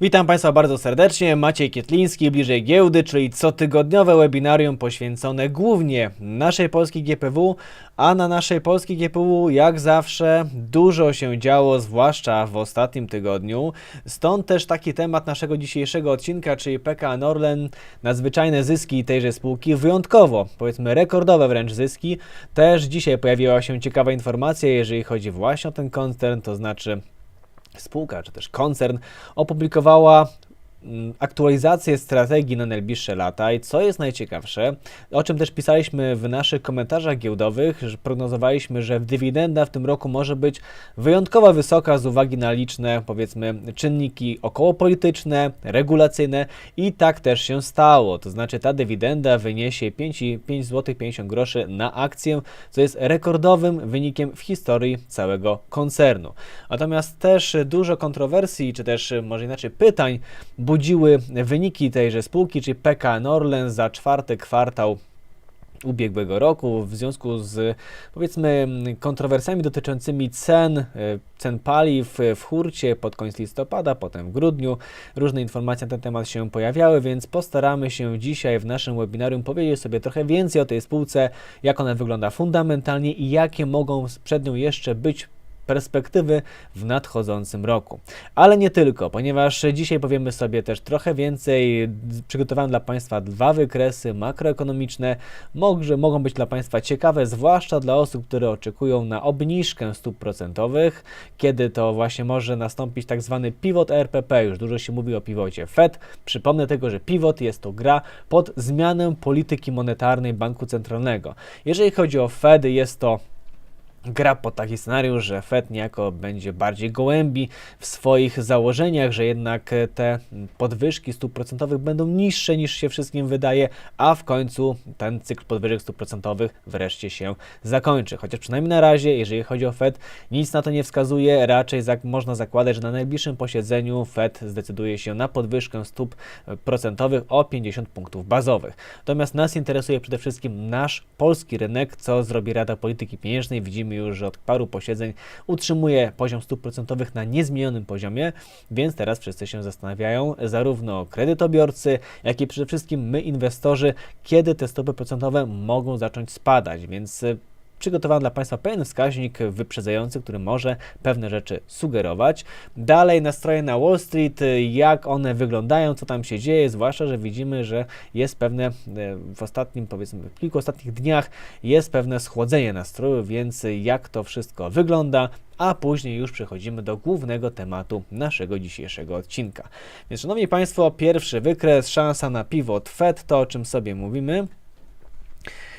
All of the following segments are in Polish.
Witam Państwa bardzo serdecznie, Maciej Kietliński, bliżej giełdy, czyli cotygodniowe webinarium poświęcone głównie naszej polskiej GPW, a na naszej polskiej GPW jak zawsze dużo się działo, zwłaszcza w ostatnim tygodniu. Stąd też taki temat naszego dzisiejszego odcinka, czyli PKN Orlen, nadzwyczajne zyski tejże spółki, wyjątkowo, powiedzmy rekordowe wręcz zyski. Też dzisiaj pojawiła się ciekawa informacja, jeżeli chodzi właśnie o ten koncern, to znaczy spółka czy też koncern opublikowała aktualizację strategii na najbliższe lata i co jest najciekawsze, o czym też pisaliśmy w naszych komentarzach giełdowych, że prognozowaliśmy, że dywidenda w tym roku może być wyjątkowo wysoka z uwagi na liczne, powiedzmy, czynniki okołopolityczne, regulacyjne i tak też się stało. To znaczy ta dywidenda wyniesie 5, 5 zł 50 groszy na akcję, co jest rekordowym wynikiem w historii całego koncernu. Natomiast też dużo kontrowersji, czy też może inaczej pytań budziły wyniki tejże spółki, czyli PKN Orlen za czwarty kwartał ubiegłego roku w związku z powiedzmy kontrowersjami dotyczącymi cen, e, cen paliw w hurcie pod koniec listopada, potem w grudniu. Różne informacje na ten temat się pojawiały, więc postaramy się dzisiaj w naszym webinarium powiedzieć sobie trochę więcej o tej spółce, jak ona wygląda fundamentalnie i jakie mogą przed nią jeszcze być perspektywy w nadchodzącym roku. Ale nie tylko, ponieważ dzisiaj powiemy sobie też trochę więcej. Przygotowałem dla Państwa dwa wykresy makroekonomiczne, może, mogą być dla Państwa ciekawe, zwłaszcza dla osób, które oczekują na obniżkę stóp procentowych, kiedy to właśnie może nastąpić tak zwany pivot RPP. Już dużo się mówi o pivocie Fed. Przypomnę tego, że pivot jest to gra pod zmianę polityki monetarnej banku centralnego. Jeżeli chodzi o Fed, jest to gra pod taki scenariusz, że Fed niejako będzie bardziej gołębi w swoich założeniach, że jednak te podwyżki stóp procentowych będą niższe niż się wszystkim wydaje, a w końcu ten cykl podwyżek stóp procentowych wreszcie się zakończy. Chociaż przynajmniej na razie, jeżeli chodzi o Fed, nic na to nie wskazuje, raczej można zakładać, że na najbliższym posiedzeniu Fed zdecyduje się na podwyżkę stóp procentowych o 50 punktów bazowych. Natomiast nas interesuje przede wszystkim nasz polski rynek, co zrobi Rada Polityki Pieniężnej. Widzimy już, że od paru posiedzeń utrzymuje poziom stóp procentowych na niezmienionym poziomie, więc teraz wszyscy się zastanawiają, zarówno kredytobiorcy, jak i przede wszystkim my, inwestorzy, kiedy te stopy procentowe mogą zacząć spadać, więc y, przygotowałem dla Państwa pewien wskaźnik wyprzedzający, który może pewne rzeczy sugerować. Dalej nastroje na Wall Street, jak one wyglądają, co tam się dzieje, zwłaszcza, że widzimy, że jest pewne e, w ostatnim, powiedzmy, w kilku ostatnich dniach jest pewne schłodzenie nastroju, więc jak to wszystko wygląda, a później już przechodzimy do głównego tematu naszego dzisiejszego odcinka. Więc szanowni Państwo, pierwszy wykres, szansa na pivot Fed, to o czym sobie mówimy.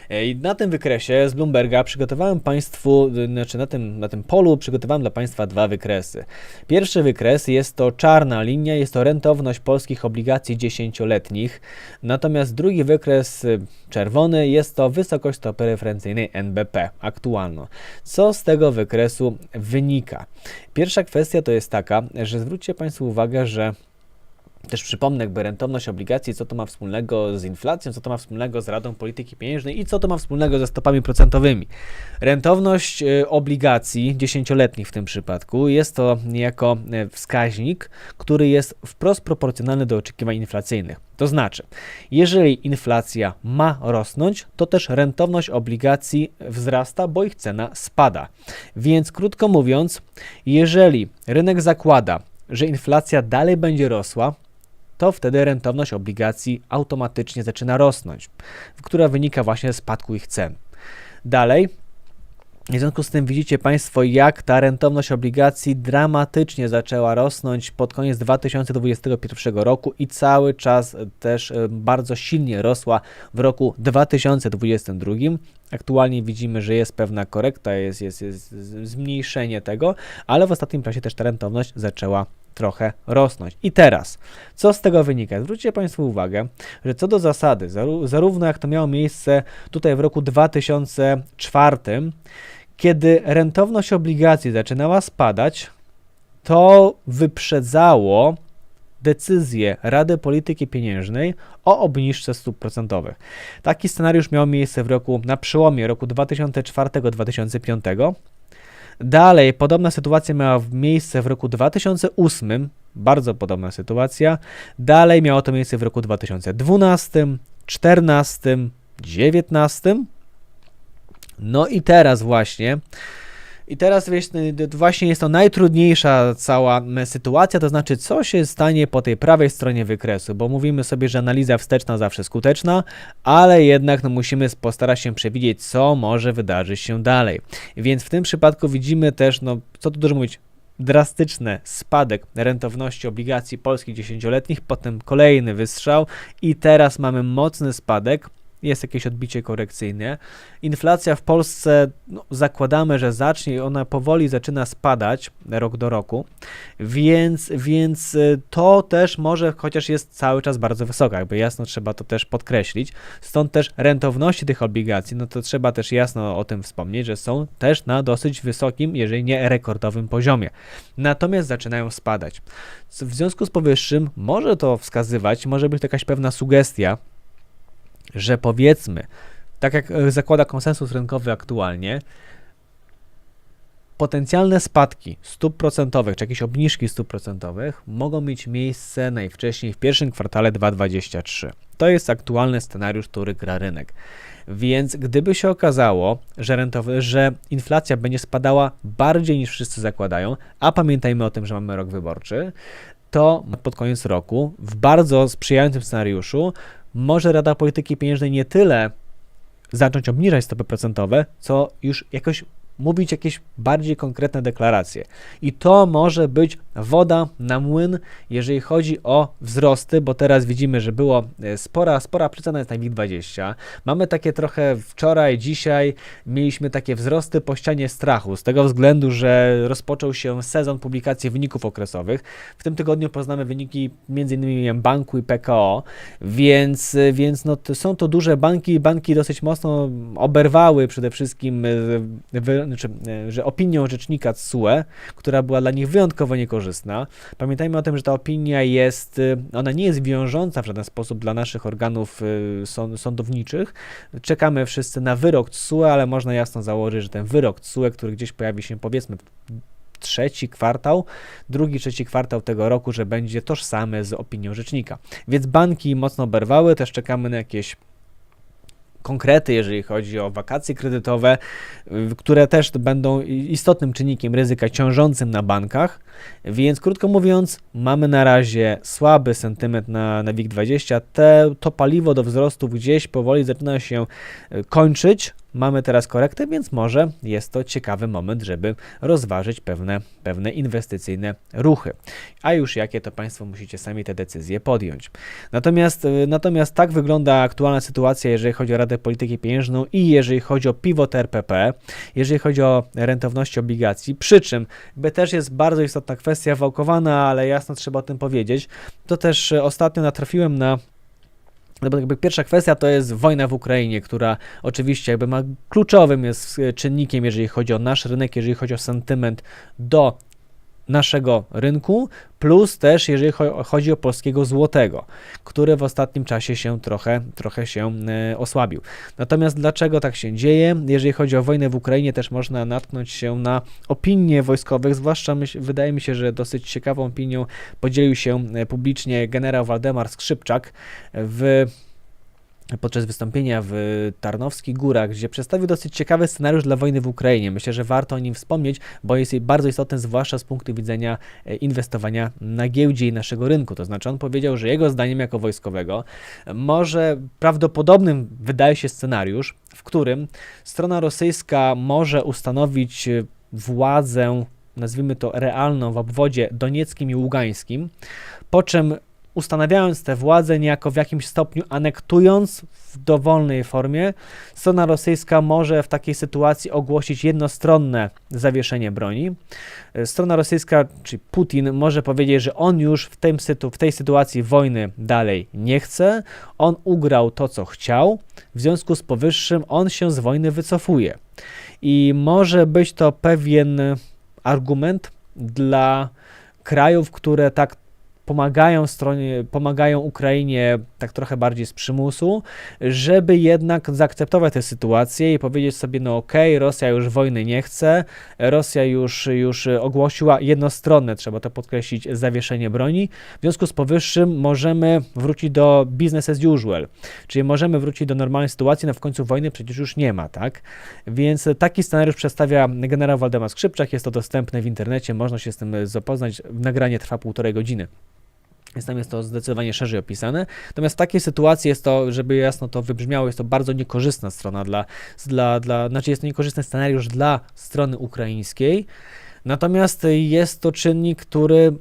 I na tym wykresie z Bloomberga przygotowałem Państwu, znaczy na tym, na tym polu przygotowałem dla Państwa dwa wykresy. Pierwszy wykres jest to czarna linia, jest to rentowność polskich obligacji dziesięcioletnich, natomiast drugi wykres y, czerwony jest to wysokość stopy referencyjnej NBP aktualną. Co z tego wykresu wynika? Pierwsza kwestia to jest taka, że zwróćcie Państwo uwagę, że też przypomnę, jakby rentowność obligacji, co to ma wspólnego z inflacją, co to ma wspólnego z Radą Polityki Pieniężnej i co to ma wspólnego ze stopami procentowymi. Rentowność y, obligacji dziesięcioletnich w tym przypadku jest to niejako y, wskaźnik, który jest wprost proporcjonalny do oczekiwań inflacyjnych. To znaczy, jeżeli inflacja ma rosnąć, to też rentowność obligacji wzrasta, bo ich cena spada. Więc krótko mówiąc, jeżeli rynek zakłada, że inflacja dalej będzie rosła, to wtedy rentowność obligacji automatycznie zaczyna rosnąć, która wynika właśnie z spadku ich cen. Dalej, w związku z tym widzicie Państwo, jak ta rentowność obligacji dramatycznie zaczęła rosnąć pod koniec 2021 roku i cały czas też e, bardzo silnie rosła w roku 2022. Aktualnie widzimy, że jest pewna korekta, jest, jest, jest zmniejszenie tego, ale w ostatnim czasie też ta rentowność zaczęła trochę rosnąć. I teraz, co z tego wynika? Zwróćcie Państwo uwagę, że co do zasady, zarówno jak to miało miejsce tutaj w roku 2004, kiedy rentowność obligacji zaczynała spadać, to wyprzedzało decyzję Rady Polityki Pieniężnej o obniżce stóp procentowych. Taki scenariusz miał miejsce w roku na przełomie roku 2004-2005 Dalej, podobna sytuacja miała miejsce w roku 2008, bardzo podobna sytuacja. Dalej miało to miejsce w roku 2012, 2014, 2019. No i teraz właśnie. I teraz wiesz, y, właśnie jest to najtrudniejsza cała sytuacja, to znaczy co się stanie po tej prawej stronie wykresu, bo mówimy sobie, że analiza wsteczna zawsze skuteczna, ale jednak no, musimy postarać się przewidzieć, co może wydarzyć się dalej. Więc w tym przypadku widzimy też, no co tu dużo mówić, drastyczny spadek rentowności obligacji polskich dziesięcioletnich, potem kolejny wystrzał i teraz mamy mocny spadek jest jakieś odbicie korekcyjne. Inflacja w Polsce no, zakładamy, że zacznie i ona powoli zaczyna spadać rok do roku, więc, więc y, to też może, chociaż jest cały czas bardzo wysoka, jakby jasno trzeba to też podkreślić. Stąd też rentowności tych obligacji, no to trzeba też jasno o tym wspomnieć, że są też na dosyć wysokim, jeżeli nie rekordowym poziomie. Natomiast zaczynają spadać. W związku z powyższym może to wskazywać, może być jakaś pewna sugestia, że powiedzmy, tak jak e, zakłada konsensus rynkowy aktualnie, potencjalne spadki stóp procentowych, czy jakieś obniżki stóp procentowych mogą mieć miejsce najwcześniej w pierwszym kwartale 2023. To jest aktualny scenariusz, który gra rynek. Więc gdyby się okazało, że, rentowy, że inflacja będzie spadała bardziej niż wszyscy zakładają, a pamiętajmy o tym, że mamy rok wyborczy, to pod koniec roku w bardzo sprzyjającym scenariuszu może Rada Polityki Pieniężnej nie tyle zacząć obniżać stopy procentowe, co już jakoś mówić jakieś bardziej konkretne deklaracje. I to może być woda na młyn, jeżeli chodzi o wzrosty, bo teraz widzimy, że było e, spora, spora przecena jest na WIG20. Mamy takie trochę wczoraj, dzisiaj mieliśmy takie wzrosty po ścianie strachu, z tego względu, że rozpoczął się sezon publikacji wyników okresowych. W tym tygodniu poznamy wyniki m.in. banku i PKO, więc, więc no, to są to duże banki, banki dosyć mocno oberwały przede wszystkim e, znaczy, że opinią rzecznika TSUE, która była dla nich wyjątkowo niekorzystna. Pamiętajmy o tym, że ta opinia jest, e, ona nie jest wiążąca w żaden sposób dla naszych organów e, sądowniczych. Czekamy wszyscy na wyrok TSUE, ale można jasno założyć, że ten wyrok TSUE, który gdzieś pojawi się powiedzmy trzeci kwartał, drugi, trzeci kwartał tego roku, że będzie tożsamy z opinią rzecznika. Więc banki mocno oberwały, też czekamy na jakieś konkrety, jeżeli chodzi o wakacje kredytowe, które też będą istotnym czynnikiem ryzyka ciążącym na bankach. Więc krótko mówiąc, mamy na razie słaby sentyment na, na WIG20. Te, to paliwo do wzrostu gdzieś powoli zaczyna się e, kończyć. Mamy teraz korektę, więc może jest to ciekawy moment, żeby rozważyć pewne, pewne inwestycyjne ruchy. A już jakie to Państwo musicie sami te decyzje podjąć. Natomiast, e, natomiast tak wygląda aktualna sytuacja, jeżeli chodzi o Radę Polityki Pieniężną i jeżeli chodzi o pivot RPP, jeżeli chodzi o rentowności obligacji, przy czym by też jest bardzo istotna kwestia wałkowana, ale jasno trzeba o tym powiedzieć. To też e, ostatnio natrafiłem na no bo jakby pierwsza kwestia to jest wojna w Ukrainie, która oczywiście jakby ma kluczowym jest e, czynnikiem, jeżeli chodzi o nasz rynek, jeżeli chodzi o sentyment do naszego rynku, plus też jeżeli chodzi o polskiego złotego, który w ostatnim czasie się trochę, trochę się e, osłabił. Natomiast dlaczego tak się dzieje? Jeżeli chodzi o wojnę w Ukrainie, też można natknąć się na opinie wojskowych, zwłaszcza myśl, wydaje mi się, że dosyć ciekawą opinią podzielił się e, publicznie generał Waldemar Skrzypczak w podczas wystąpienia w Tarnowskich Górach, gdzie przedstawił dosyć ciekawy scenariusz dla wojny w Ukrainie. Myślę, że warto o nim wspomnieć, bo jest bardzo istotny, zwłaszcza z punktu widzenia e, inwestowania na giełdzie i naszego rynku. To znaczy, on powiedział, że jego zdaniem, jako wojskowego, może prawdopodobnym wydaje się scenariusz, w którym strona rosyjska może ustanowić e, władzę, nazwijmy to realną, w obwodzie donieckim i ługańskim, po czym ustanawiając tę władzę, niejako w jakimś stopniu anektując w dowolnej formie, strona rosyjska może w takiej sytuacji ogłosić jednostronne zawieszenie broni. E, strona rosyjska, czyli Putin, może powiedzieć, że on już w, tym w tej sytuacji wojny dalej nie chce. On ugrał to, co chciał. W związku z powyższym on się z wojny wycofuje. I może być to pewien argument dla krajów, które tak pomagają stronie, pomagają Ukrainie tak trochę bardziej z przymusu, żeby jednak zaakceptować tę sytuację i powiedzieć sobie, no okej, okay, Rosja już wojny nie chce, Rosja już, już ogłosiła jednostronne, trzeba to podkreślić, zawieszenie broni. W związku z powyższym możemy wrócić do business as usual, czyli możemy wrócić do normalnej sytuacji, no w końcu wojny przecież już nie ma, tak? Więc taki scenariusz przedstawia generał Waldemar Skrzypczak, jest to dostępne w internecie, można się z tym zapoznać, nagranie trwa półtorej godziny. Więc tam jest to zdecydowanie szerzej opisane. Natomiast w takiej sytuacji jest to, żeby jasno to wybrzmiało, jest to bardzo niekorzystna strona dla, dla, dla znaczy jest to niekorzystny scenariusz dla strony ukraińskiej. Natomiast jest to czynnik, który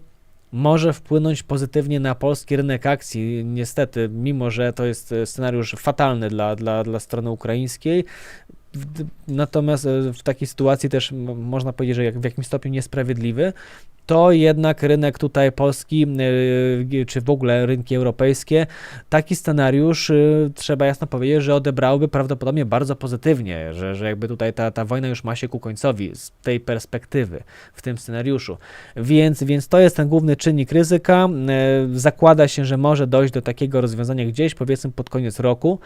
może wpłynąć pozytywnie na polski rynek akcji. Niestety, mimo że to jest scenariusz fatalny dla, dla, dla strony ukraińskiej, Natomiast e, w takiej sytuacji też można powiedzieć, że jak w jakimś stopniu niesprawiedliwy, to jednak rynek tutaj polski, e, czy w ogóle rynki europejskie, taki scenariusz, e, trzeba jasno powiedzieć, że odebrałyby prawdopodobnie bardzo pozytywnie, że, że jakby tutaj ta, ta wojna już ma się ku końcowi z tej perspektywy, w tym scenariuszu. Więc, więc to jest ten główny czynnik ryzyka. Zakłada się, że może dojść do takiego rozwiązania gdzieś, powiedzmy pod koniec roku,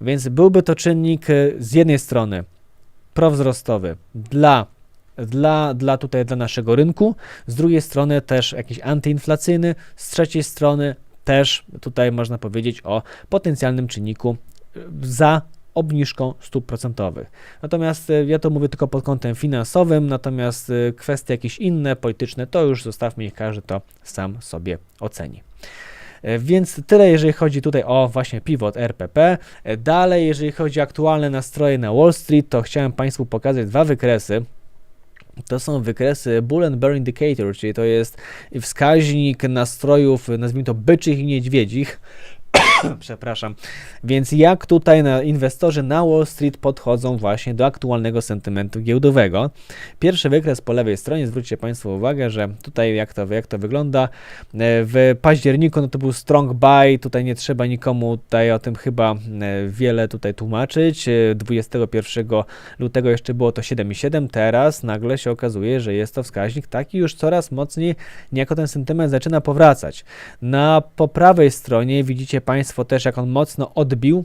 więc byłby to czynnik z jednej strony prowzrostowy dla, dla, dla tutaj dla naszego rynku, z drugiej strony też jakiś antyinflacyjny, z trzeciej strony też tutaj można powiedzieć o potencjalnym czynniku e, za obniżką stóp procentowych. Natomiast e, ja to mówię tylko pod kątem finansowym, natomiast e, kwestie jakieś inne, polityczne, to już zostawmy, niech każdy to sam sobie oceni. E, więc tyle, jeżeli chodzi tutaj o właśnie pivot RPP. E, dalej, jeżeli chodzi o aktualne nastroje na Wall Street, to chciałem Państwu pokazać dwa wykresy. To są wykresy Bull and Bear Indicator, czyli to jest wskaźnik nastrojów, nazwijmy to byczych i niedźwiedzich. Przepraszam. Więc jak tutaj na inwestorzy na Wall Street podchodzą właśnie do aktualnego sentymentu giełdowego? Pierwszy wykres po lewej stronie, zwróćcie Państwo uwagę, że tutaj jak to, jak to wygląda. E, w październiku no to był strong buy, tutaj nie trzeba nikomu tutaj o tym chyba e, wiele tutaj tłumaczyć. 21 e, lutego jeszcze było to 7,7, teraz nagle się okazuje, że jest to wskaźnik taki już coraz mocniej, niejako ten sentyment zaczyna powracać. Na po prawej stronie widzicie Państwo też, jak on mocno odbił.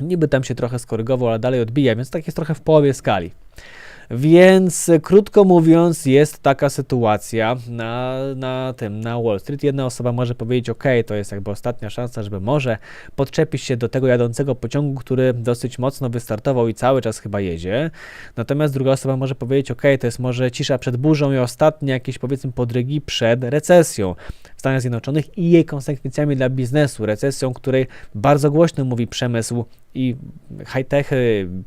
Niby tam się trochę skorygował, ale dalej odbija, więc tak jest trochę w połowie skali. Więc krótko mówiąc, jest taka sytuacja na, na tym, na Wall Street. Jedna osoba może powiedzieć, ok, to jest jakby ostatnia szansa, żeby może podczepić się do tego jadącego pociągu, który dosyć mocno wystartował i cały czas chyba jedzie. Natomiast druga osoba może powiedzieć, ok, to jest może cisza przed burzą i ostatnie jakieś powiedzmy podrygi przed recesją w Stanach Zjednoczonych i jej konsekwencjami dla biznesu. Recesją, której bardzo głośno mówi przemysł i high-tech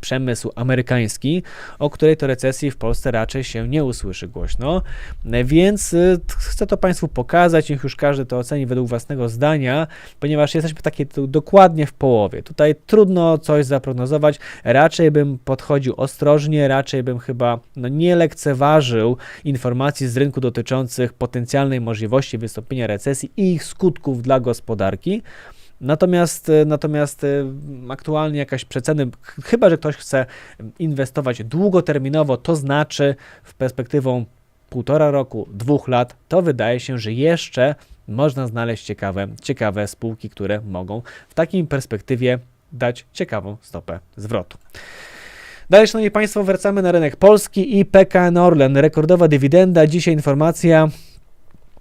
przemysł amerykański, o której to recesji w Polsce raczej się nie usłyszy głośno. Więc y, chcę to Państwu pokazać, niech już każdy to oceni według własnego zdania, ponieważ jesteśmy takie dokładnie w połowie. Tutaj trudno coś zaprognozować, raczej bym podchodził ostrożnie, raczej bym chyba no, nie lekceważył informacji z rynku dotyczących potencjalnej możliwości wystąpienia recesji i ich skutków dla gospodarki. Natomiast, e, natomiast e, aktualnie jakaś przeceny, chyba że ktoś chce inwestować długoterminowo, to znaczy w perspektywą półtora roku, dwóch lat, to wydaje się, że jeszcze można znaleźć ciekawe, ciekawe spółki, które mogą w takiej perspektywie dać ciekawą stopę zwrotu. Dalej, Szanowni Państwo, wracamy na rynek polski i PKN Orlen. Rekordowa dywidenda. Dzisiaj informacja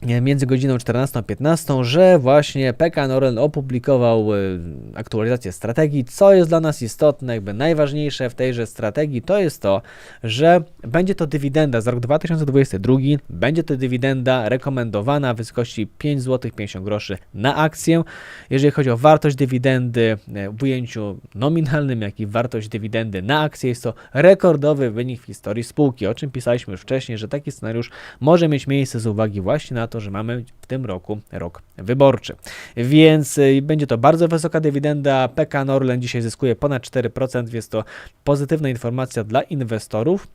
między godziną 14 a 15, że właśnie PKN Orlen opublikował y, aktualizację strategii. Co jest dla nas istotne, jakby najważniejsze w tejże strategii, to jest to, że będzie to dywidenda za rok 2022, będzie to dywidenda rekomendowana w wysokości 5 zł 50 groszy na akcję. Jeżeli chodzi o wartość dywidendy y, w ujęciu nominalnym, jak i wartość dywidendy na akcję, jest to rekordowy wynik w historii spółki, o czym pisaliśmy już wcześniej, że taki scenariusz może mieć miejsce z uwagi właśnie na to, że mamy w tym roku rok wyborczy. Więc y, będzie to bardzo wysoka dywidenda. PK Norlen dzisiaj zyskuje ponad 4%, więc to pozytywna informacja dla inwestorów.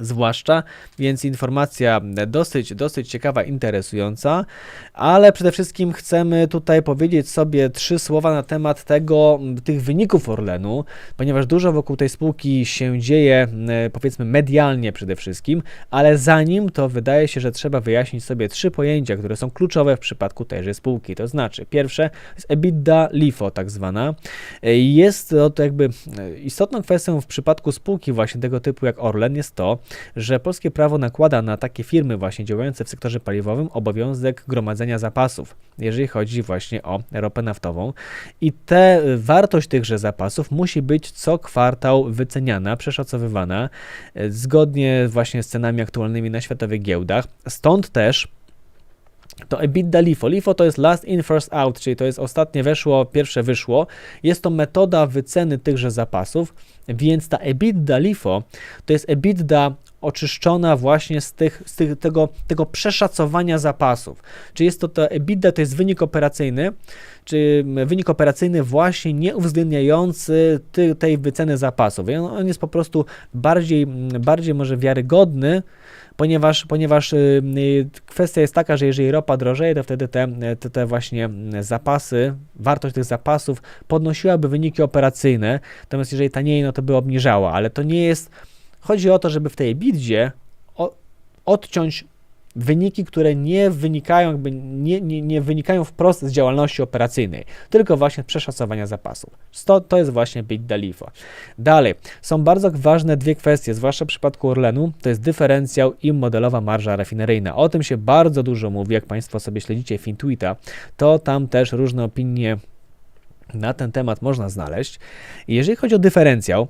Zwłaszcza, więc informacja dosyć, dosyć ciekawa, interesująca, ale przede wszystkim chcemy tutaj powiedzieć sobie trzy słowa na temat tego, tych wyników Orlenu, ponieważ dużo wokół tej spółki się dzieje, e, powiedzmy medialnie przede wszystkim, ale zanim to wydaje się, że trzeba wyjaśnić sobie trzy pojęcia, które są kluczowe w przypadku tejże spółki. To znaczy, pierwsze jest EBITDA LIFO, tak zwana. E, Jest to, jakby e, istotną kwestią w przypadku spółki właśnie tego typu jak Orlen jest to, że polskie prawo nakłada na takie firmy właśnie działające w sektorze paliwowym obowiązek gromadzenia zapasów, jeżeli chodzi właśnie o ropę naftową. I te wartość tychże zapasów musi być co kwartał wyceniana, przeszacowywana e, zgodnie właśnie z cenami aktualnymi na światowych giełdach. Stąd też to EBITDA LIFO. LIFO to jest last in, first out, czyli to jest ostatnie weszło, pierwsze wyszło. Jest to metoda wyceny tychże zapasów, więc ta EBITDA LIFO to jest EBITDA oczyszczona właśnie z, tych, z tych, tego, tego przeszacowania zapasów. Czy jest to to EBITDA, to jest wynik operacyjny, czy wynik operacyjny właśnie nie uwzględniający tej wyceny zapasów. I on, on jest po prostu bardziej, bardziej może wiarygodny, ponieważ, ponieważ y, y, kwestia jest taka, że jeżeli ropa drożeje, to wtedy te, te, te właśnie zapasy, wartość tych zapasów podnosiłaby wyniki operacyjne, natomiast jeżeli taniej, no to by obniżała, ale to nie jest, chodzi o to, żeby w tej bidzie odciąć wyniki, które nie wynikają, jakby nie, nie, nie wynikają wprost z działalności operacyjnej, tylko właśnie przeszacowania zapasów. To, to jest właśnie bit LIFO. Dalej, są bardzo ważne dwie kwestie, zwłaszcza w przypadku Orlenu, to jest dyferencjał i modelowa marża rafineryjna. O tym się bardzo dużo mówi, jak Państwo sobie śledzicie Fintuita, to tam też różne opinie na ten temat można znaleźć. Jeżeli chodzi o dyferencjał,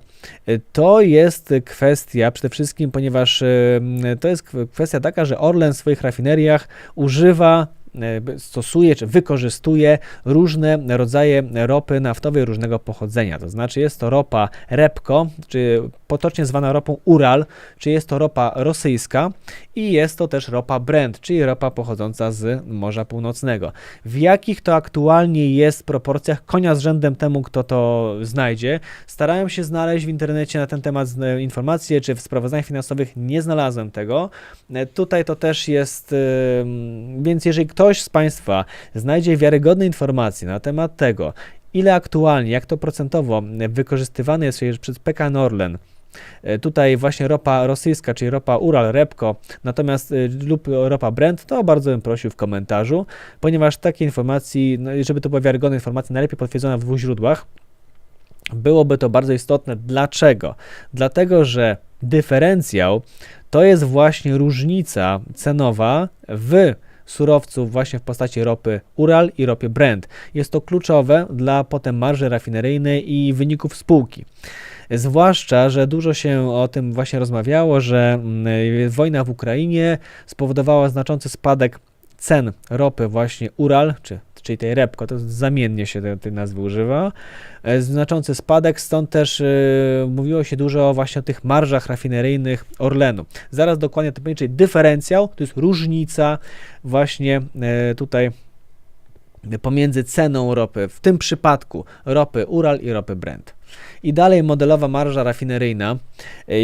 y, to jest kwestia przede wszystkim, ponieważ y, to jest kwestia taka, że Orlen w swoich rafineriach używa stosuje czy wykorzystuje różne rodzaje ropy naftowej różnego pochodzenia. To znaczy jest to ropa Repko, czy potocznie zwana ropą Ural, czy jest to ropa rosyjska i jest to też ropa Brent, czyli ropa pochodząca z Morza Północnego. W jakich to aktualnie jest proporcjach konia z rzędem temu, kto to znajdzie. Starałem się znaleźć w internecie na ten temat informacje, czy w sprawozdaniach finansowych nie znalazłem tego. E, tutaj to też jest, więc jeżeli ktoś z Państwa znajdzie wiarygodne informacje na temat tego, ile aktualnie, jak to procentowo wykorzystywane jest przez PKN Orlen, e, Tutaj właśnie ropa rosyjska, czyli ropa Ural, Repko, natomiast e, lub ropa Brent, to bardzo bym prosił w komentarzu, ponieważ takie informacji, no, żeby to była wiarygodna informacja, najlepiej potwierdzona w dwóch źródłach, byłoby to bardzo istotne. Dlaczego? Dlatego, że dyferencjał to jest właśnie różnica cenowa w surowców właśnie w postaci ropy Ural i ropy Brent. Jest to kluczowe dla potem marży rafineryjnej i wyników spółki. Zwłaszcza, że dużo się o tym właśnie rozmawiało, że mm, wojna w Ukrainie spowodowała znaczący spadek cen ropy właśnie Ural, czy czyli tej Repko, to zamiennie się tej, nazwy używa, e, znaczący spadek, stąd też yy, mówiło się dużo właśnie o tych marżach rafineryjnych Orlenu. Zaraz dokładnie to będzie, czyli dyferencjał, to jest różnica właśnie yy, tutaj pomiędzy ceną ropy, w tym przypadku ropy Ural i ropy Brent. I dalej modelowa marża rafineryjna.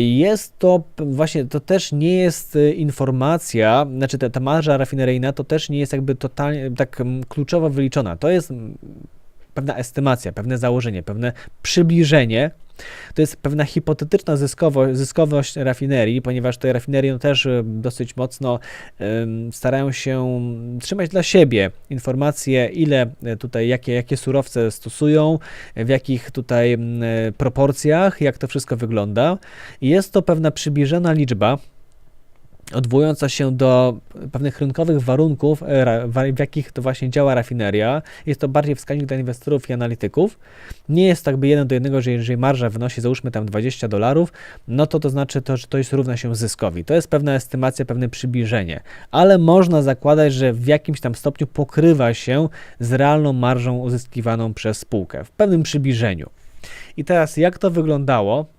Jest to właśnie, to też nie jest y, informacja, znaczy ta, ta marża rafineryjna to też nie jest jakby totalnie tak kluczowo wyliczona. To jest pewna estymacja, pewne założenie, pewne przybliżenie to jest pewna hipotetyczna zyskowo, zyskowość rafinerii, ponieważ te rafinerie no, też y, dosyć mocno starają się trzymać dla siebie informacje, ile y, tutaj, jakie, jakie surowce stosują, w jakich tutaj proporcjach, jak to wszystko wygląda. Jest to pewna przybliżona liczba, odwołująca się do pewnych rynkowych warunków, e, w jakich to właśnie działa rafineria. Jest to bardziej wskaźnik dla inwestorów i analityków. Nie jest tak by jeden do jednego, że jeżeli marża wynosi załóżmy tam 20 dolarów, no to to znaczy to, że to jest równa się zyskowi. To jest pewna estymacja, pewne przybliżenie, ale można zakładać, że w jakimś tam stopniu pokrywa się z realną marżą uzyskiwaną przez spółkę, w pewnym przybliżeniu. I teraz jak to wyglądało?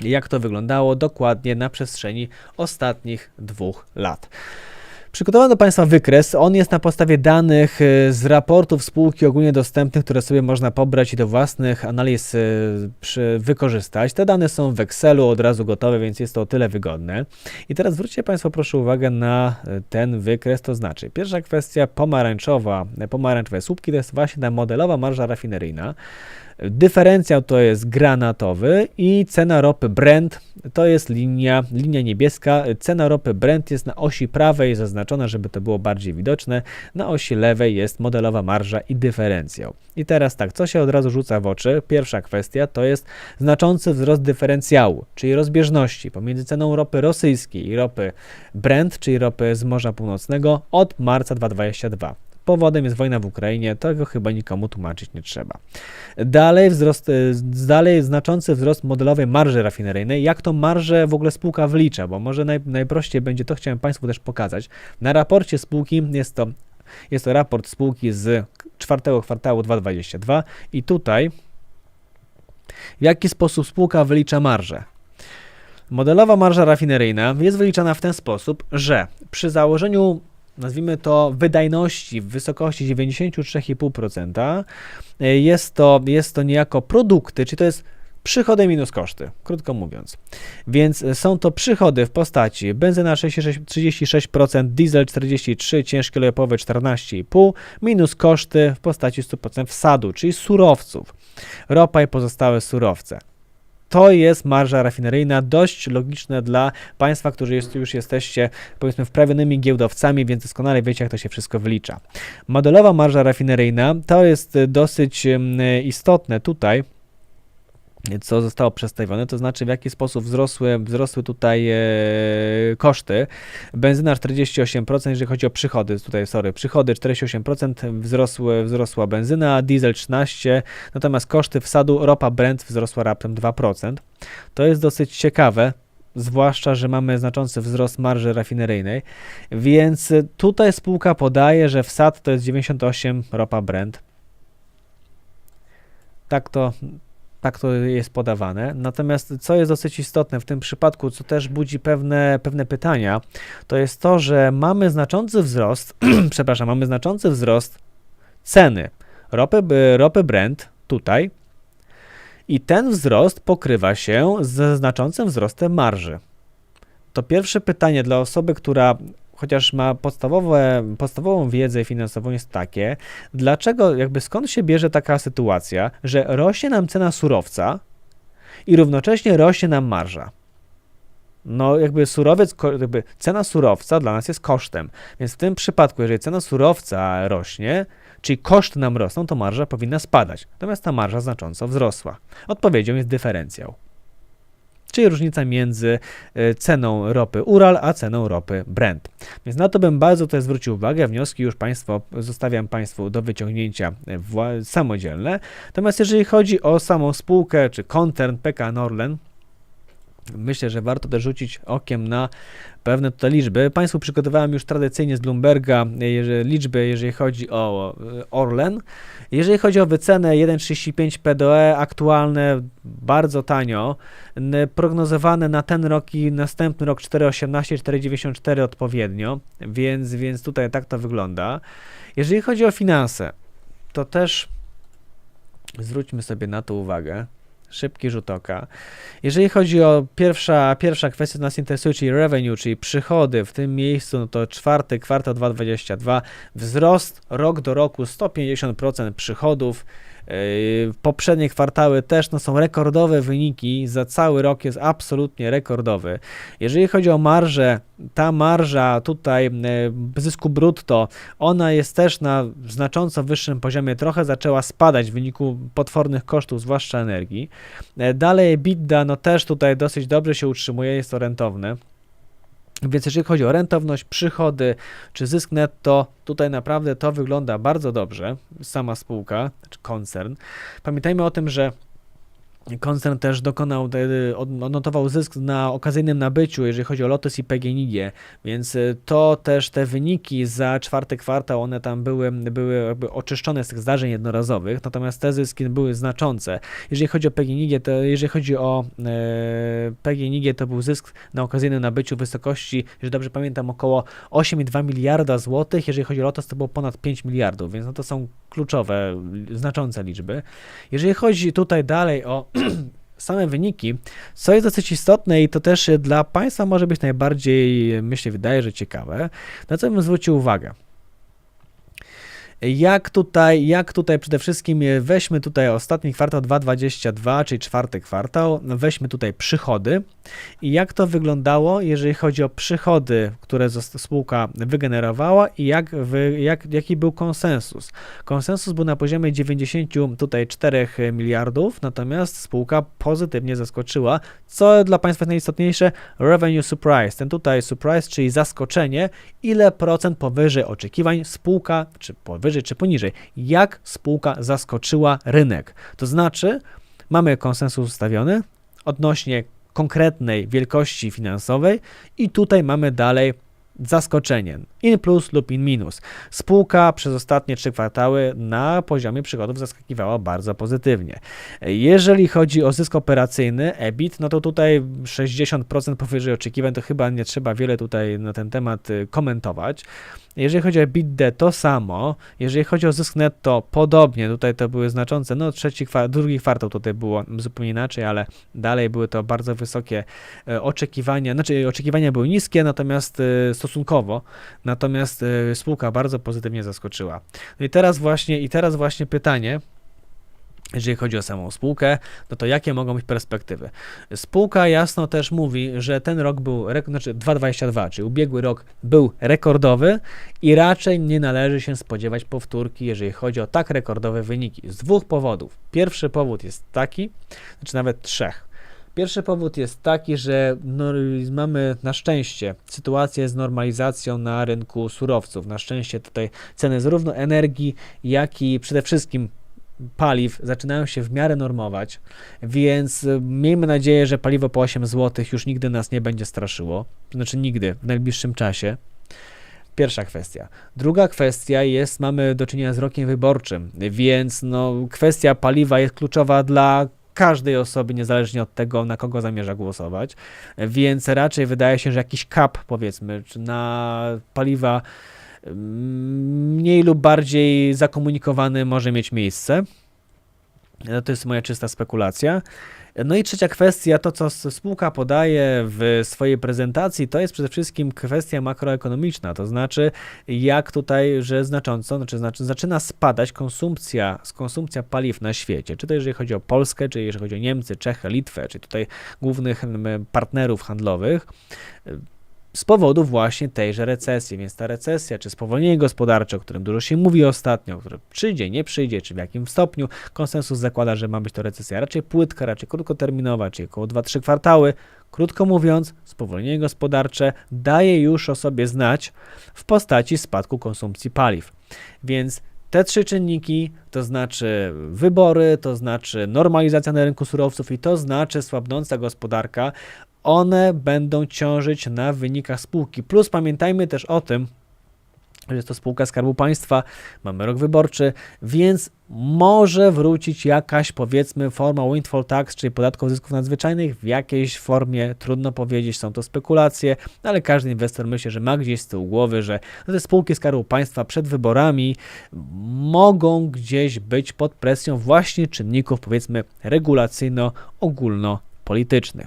Jak to wyglądało dokładnie na przestrzeni ostatnich dwóch lat. Przygotowałem do Państwa wykres. On jest na podstawie danych y, z raportów spółki ogólnie dostępnych, które sobie można pobrać i do własnych analiz y, wykorzystać. Te dane są w Excelu od razu gotowe, więc jest to o tyle wygodne. I teraz zwróćcie Państwo proszę uwagę na y, ten wykres, to znaczy pierwsza kwestia pomarańczowa, pomarańczowe słupki to jest właśnie ta modelowa marża rafineryjna. Dyferencjał to jest granatowy i cena ropy Brent to jest linia, linia niebieska. Cena ropy Brent jest na osi prawej zaznaczona, żeby to było bardziej widoczne. Na osi lewej jest modelowa marża i dyferencjał. I teraz tak, co się od razu rzuca w oczy? Pierwsza kwestia to jest znaczący wzrost dyferencjału, czyli rozbieżności pomiędzy ceną ropy rosyjskiej i ropy Brent, czyli ropy z Morza Północnego od marca 2022. Powodem jest wojna w Ukrainie, tego chyba nikomu tłumaczyć nie trzeba. Dalej, wzrost, y, dalej znaczący wzrost modelowej marży rafineryjnej. Jak to marżę w ogóle spółka wlicza? Bo może naj, najprościej będzie, to chciałem Państwu też pokazać. Na raporcie spółki jest to, jest to raport spółki z czwartego kwartału 2022 i tutaj w jaki sposób spółka wylicza marżę. Modelowa marża rafineryjna jest wyliczana w ten sposób, że przy założeniu nazwijmy to wydajności w wysokości 93,5%. E, jest to, jest to niejako produkty, czyli to jest przychody minus koszty, krótko mówiąc. Więc są to przychody w postaci benzyna 66, 36%, diesel 43%, ciężki olejowy 14,5% minus koszty w postaci 100% wsadu, czyli surowców, ropa i pozostałe surowce to jest marża rafineryjna, dość logiczne dla Państwa, którzy jest, już jesteście powiedzmy wprawionymi giełdowcami, więc doskonale wiecie, jak to się wszystko wylicza. Modelowa marża rafineryjna to jest dosyć istotne tutaj, co zostało przedstawione, to znaczy w jaki sposób wzrosły, wzrosły tutaj e, koszty. Benzyna 48%, jeżeli chodzi o przychody, tutaj sorry, przychody 48% wzrosły, wzrosła benzyna, diesel 13%, natomiast koszty wsadu ropa Brent wzrosła raptem 2%. To jest dosyć ciekawe, zwłaszcza, że mamy znaczący wzrost marży rafineryjnej, więc tutaj spółka podaje, że wsad to jest 98 ropa Brent. Tak to tak to jest podawane. Natomiast co jest dosyć istotne w tym przypadku, co też budzi pewne, pewne pytania, to jest to, że mamy znaczący wzrost, przepraszam, mamy znaczący wzrost ceny ropy, ropy Brent tutaj i ten wzrost pokrywa się ze znaczącym wzrostem marży. To pierwsze pytanie dla osoby, która chociaż ma podstawowe, podstawową wiedzę finansową, jest takie, dlaczego, jakby skąd się bierze taka sytuacja, że rośnie nam cena surowca i równocześnie rośnie nam marża. No, jakby surowiec, jakby cena surowca dla nas jest kosztem. Więc w tym przypadku, jeżeli cena surowca rośnie, czyli koszty nam rosną, to marża powinna spadać. Natomiast ta marża znacząco wzrosła. Odpowiedzią jest dyferencjał czyli różnica między e, ceną ropy Ural a ceną ropy Brent. Więc na to bym bardzo tutaj zwrócił uwagę. Wnioski już Państwo zostawiam Państwu do wyciągnięcia e, samodzielne. Natomiast jeżeli chodzi o samą spółkę, czy koncern PK Norlen, Myślę, że warto też rzucić okiem na pewne tutaj liczby. Państwu przygotowałem już tradycyjnie z Bloomberga liczby, jeżeli chodzi o e, Orlen. Jeżeli chodzi o wycenę 1,35 PDE aktualne, bardzo tanio, prognozowane na ten rok i następny rok 4,18, 4,94 odpowiednio, więc, więc tutaj tak to wygląda. Jeżeli chodzi o finanse, to też zwróćmy sobie na to uwagę szybki rzut oka. Jeżeli chodzi o pierwsza, pierwsza kwestia, nas interesuje, czyli revenue, czyli przychody, w tym miejscu no to czwarty kwartał 2022, wzrost rok do roku 150% przychodów, Poprzednie kwartały też no, są rekordowe wyniki, za cały rok jest absolutnie rekordowy. Jeżeli chodzi o marżę, ta marża tutaj e, zysku brutto, ona jest też na znacząco wyższym poziomie, trochę zaczęła spadać w wyniku potwornych kosztów, zwłaszcza energii. E, dalej EBITDA, no też tutaj dosyć dobrze się utrzymuje, jest to rentowne. Więc jeżeli chodzi o rentowność, przychody czy zysk netto, tutaj naprawdę to wygląda bardzo dobrze, sama spółka, czy koncern. Pamiętajmy o tym, że Koncern też dokonał, e, od- odnotował zysk na okazyjnym nabyciu, jeżeli chodzi o Lotus i PGNiG, więc e, to też te wyniki za czwarty kwartał, one tam były, były jakby oczyszczone z tych zdarzeń jednorazowych, natomiast te zyski były znaczące. Jeżeli chodzi o PGNiG, to jeżeli chodzi o e, PGNiG, to był zysk na okazyjnym nabyciu wysokości, jeżeli dobrze pamiętam, około 8,2 miliarda złotych, jeżeli chodzi o Lotus, to było ponad 5 miliardów, więc no to są kluczowe, znaczące liczby. Jeżeli chodzi tutaj dalej o same wyniki, co jest dosyć istotne i to też dla Państwa może być najbardziej, myślę, wydaje, że ciekawe, na co bym zwrócił uwagę. Jak tutaj, jak tutaj przede wszystkim e, weźmy tutaj ostatni kwartał 2022, czyli czwarty kwartał, weźmy tutaj przychody i jak to wyglądało, jeżeli chodzi o przychody, które spółka wygenerowała i jak, jak, jaki był konsensus. Konsensus był na poziomie 90 tutaj 4 miliardów, natomiast spółka pozytywnie zaskoczyła, co dla Państwa jest najistotniejsze, revenue surprise. Ten tutaj surprise, czyli zaskoczenie, ile procent powyżej oczekiwań spółka, czy powyżej, czy poniżej, jak spółka zaskoczyła rynek. To znaczy, mamy konsensus ustawiony odnośnie konkretnej wielkości finansowej i tutaj mamy dalej zaskoczenie. In plus lub in minus. Spółka przez ostatnie trzy kwartały na poziomie przychodów zaskakiwała bardzo pozytywnie. Jeżeli chodzi o zysk operacyjny, EBIT, no to tutaj 60% powyżej oczekiwań, to chyba nie trzeba wiele tutaj na ten temat y, komentować. Jeżeli chodzi o EBITDA, to samo. Jeżeli chodzi o zysk netto, podobnie. Tutaj to były znaczące. No, trzeci, drugi kwartał tutaj było zupełnie inaczej, ale dalej były to bardzo wysokie e, oczekiwania. Znaczy, oczekiwania były niskie, natomiast e, stosunkowo. Natomiast e, spółka bardzo pozytywnie zaskoczyła. No i teraz właśnie, i teraz właśnie pytanie. Jeżeli chodzi o samą spółkę, no to jakie mogą być perspektywy? Spółka jasno też mówi, że ten rok był, znaczy 2022, czyli ubiegły rok był rekordowy i raczej nie należy się spodziewać powtórki, jeżeli chodzi o tak rekordowe wyniki. Z dwóch powodów. Pierwszy powód jest taki, znaczy nawet trzech. Pierwszy powód jest taki, że mamy na szczęście sytuację z normalizacją na rynku surowców. Na szczęście tutaj ceny zarówno energii, jak i przede wszystkim paliw zaczynają się w miarę normować, więc y, miejmy nadzieję, że paliwo po 8 zł już nigdy nas nie będzie straszyło, znaczy nigdy w najbliższym czasie. Pierwsza kwestia. Druga kwestia jest, mamy do czynienia z rokiem wyborczym, więc no, kwestia paliwa jest kluczowa dla każdej osoby, niezależnie od tego, na kogo zamierza głosować, więc raczej wydaje się, że jakiś cap, powiedzmy, czy na paliwa mm, mniej lub bardziej zakomunikowany może mieć miejsce. No, To jest moja czysta spekulacja. No i trzecia kwestia, to co spółka podaje w swojej prezentacji, to jest przede wszystkim kwestia makroekonomiczna, to znaczy jak tutaj, że znacząco, znaczy, znaczy zaczyna spadać konsumpcja, konsumpcja paliw na świecie, czy to jeżeli chodzi o Polskę, czy jeżeli chodzi o Niemcy, Czechy, Litwę, czy tutaj głównych mm, partnerów handlowych, z powodu właśnie tejże recesji, więc ta recesja, czy spowolnienie gospodarcze, o którym dużo się mówi ostatnio, które przyjdzie, nie przyjdzie, czy w jakim stopniu, konsensus zakłada, że ma być to recesja raczej płytka, raczej krótkoterminowa, czyli około 2-3 kwartały. Krótko mówiąc, spowolnienie gospodarcze daje już o sobie znać w postaci spadku konsumpcji paliw. Więc te trzy czynniki, to znaczy wybory, to znaczy normalizacja na rynku surowców i to znaczy słabnąca gospodarka, one będą ciążyć na wynikach spółki. Plus pamiętajmy też o tym, że jest to spółka Skarbu Państwa, mamy rok wyborczy, więc może wrócić jakaś powiedzmy forma windfall tax, czyli podatku od zysków nadzwyczajnych w jakiejś formie, trudno powiedzieć, są to spekulacje, ale każdy inwestor myśli, że ma gdzieś z tyłu głowy, że te spółki Skarbu Państwa przed wyborami mogą gdzieś być pod presją właśnie czynników powiedzmy regulacyjno-ogólno politycznych.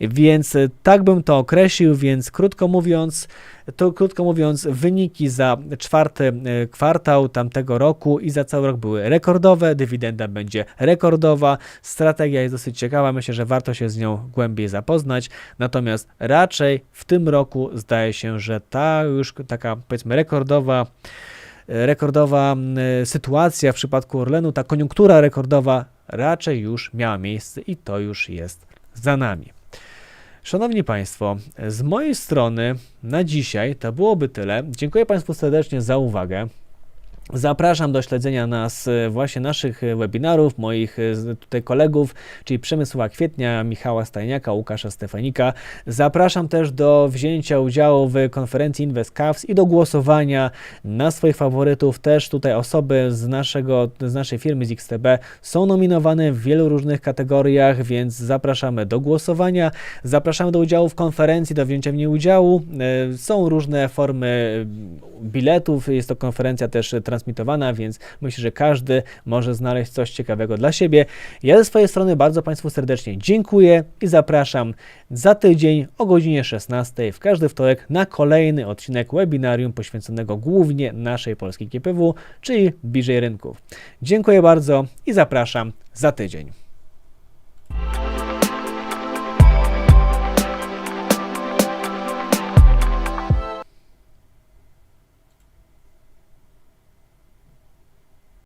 Więc e, tak bym to określił, więc krótko mówiąc, to krótko mówiąc, wyniki za czwarty e, kwartał tamtego roku i za cały rok były rekordowe, dywidenda będzie rekordowa, strategia jest dosyć ciekawa, myślę, że warto się z nią głębiej zapoznać, natomiast raczej w tym roku zdaje się, że ta już taka powiedzmy rekordowa e, rekordowa sytuacja w przypadku Orlenu, ta koniunktura rekordowa raczej już miała miejsce i to już jest za nami. Szanowni Państwo, z mojej strony na dzisiaj to byłoby tyle. Dziękuję Państwu serdecznie za uwagę. Zapraszam do śledzenia nas, e, właśnie naszych e, webinarów, moich e, tutaj kolegów, czyli Przemysła Kwietnia, Michała Stajniaka, Łukasza Stefanika. Zapraszam też do wzięcia udziału w konferencji InvestCaps i do głosowania na swoich faworytów. Też tutaj osoby z, naszego, z naszej firmy z XTB są nominowane w wielu różnych kategoriach, więc zapraszamy do głosowania. Zapraszamy do udziału w konferencji, do wzięcia w niej udziału. Są różne formy e, biletów, jest to konferencja też e, transmitowana, więc myślę, że każdy może znaleźć coś ciekawego dla siebie. Ja ze swojej strony bardzo Państwu serdecznie dziękuję i zapraszam za tydzień o godzinie 16 w każdy wtorek na kolejny odcinek webinarium poświęconego głównie naszej polskiej GPW, czyli bliżej rynków. Dziękuję bardzo i zapraszam za tydzień.